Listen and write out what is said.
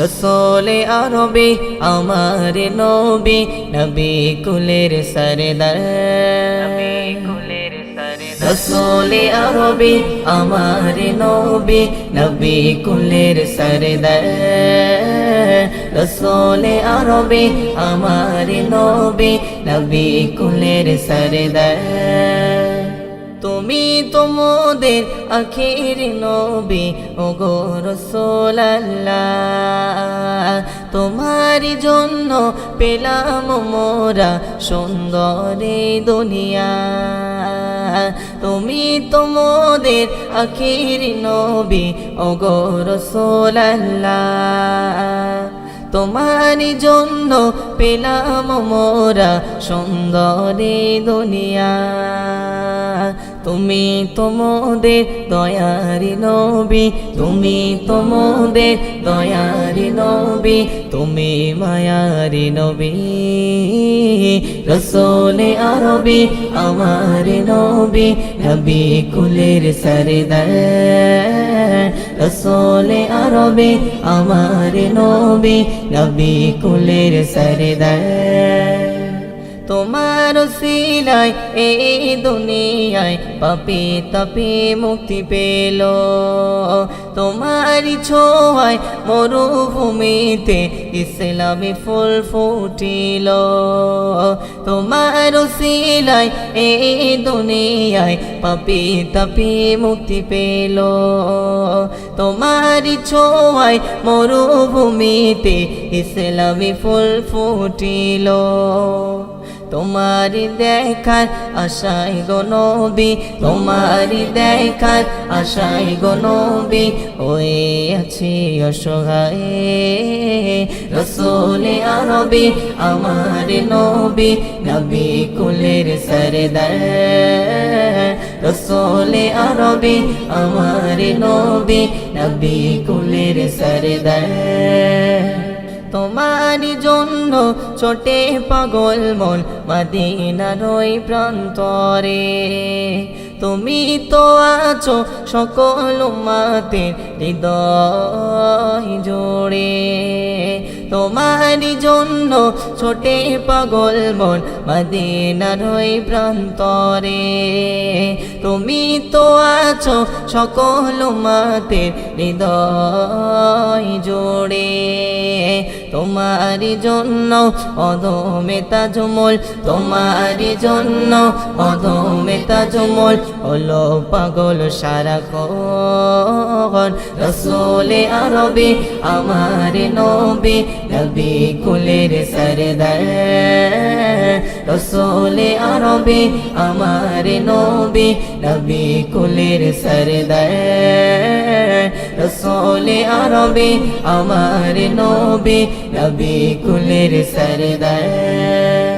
রসোলে আরবি আমার নবী নবী কুলের সরদার। রসোলে আরবি, আমার নবী নবী কুলের সরদার। রসোলে আরবি, আমার নবী নবী কুলের সরদার। তুমি তোমাদের আখির নবী ও গো রসোল্লাহ তোমার জন্য পেলাম মোরা সুন্দরী দুনিয়া। তুমি তোমাদের আখির নবী ও গো রসোল্লাহ তোমার জন্য পেলাম মোরা সুন্দরী দুনিয়া। তুমি তোমাদের দয়ারি নবী, তুমি তোমাদের দয়ারি নবী, তুমি মায়ারি নবী। রসোলে আরবি আমার নবী নবী কুলের সরদার। রসোলে আরবি আমার নবী নবী কুলের সরদার। তোমার সিলাই এই দুনিয়ায় পাপি তাপি মুক্তি পেল। তোমারি ছোঁয়ায় মরুভূমিতে ইসলামী ফুল ফুটিল। তোমার সিলাই এই দুনিয়ায় পাপি তাপি মুক্তি পেল। তোমারি ছোঁয়ায় মরুভূমিতে ইসলামী ফুল ফুটিল। তোমারি দেখার আশাই গো নবী, তোমারি দেখার আশাই গো নবী ওই আছি অসহায়। রসোলে আরবি, আমার নবী নবী কুলের সরদার। রসোলে আরবি, আমার নবী নবী কুলের সরদার। তোমার জন্য ছোটে পাগল মন মাদিনার ওই প্রান্তরে। তুমি তো আছো সকল মাতের হৃদয় জোড়ে। তোমার জন্য ছোটে পাগল মন মাদিনার ওই প্রান্তরে। তুমি তো আছো সকল মাতে হৃদয় জোড়ে। তোমার জন্য অধমে তাজমল তোমার জন্য অধমে তাজমল। হলো পাগল সারা কন রসোলে আরবি, আমার নবী নবী কুলের সরদার। রসোলে আরবি, আমার নবী নবী কুলের সরদার। রসোলে আরবে আমার নবী নবী কুলের সরদার।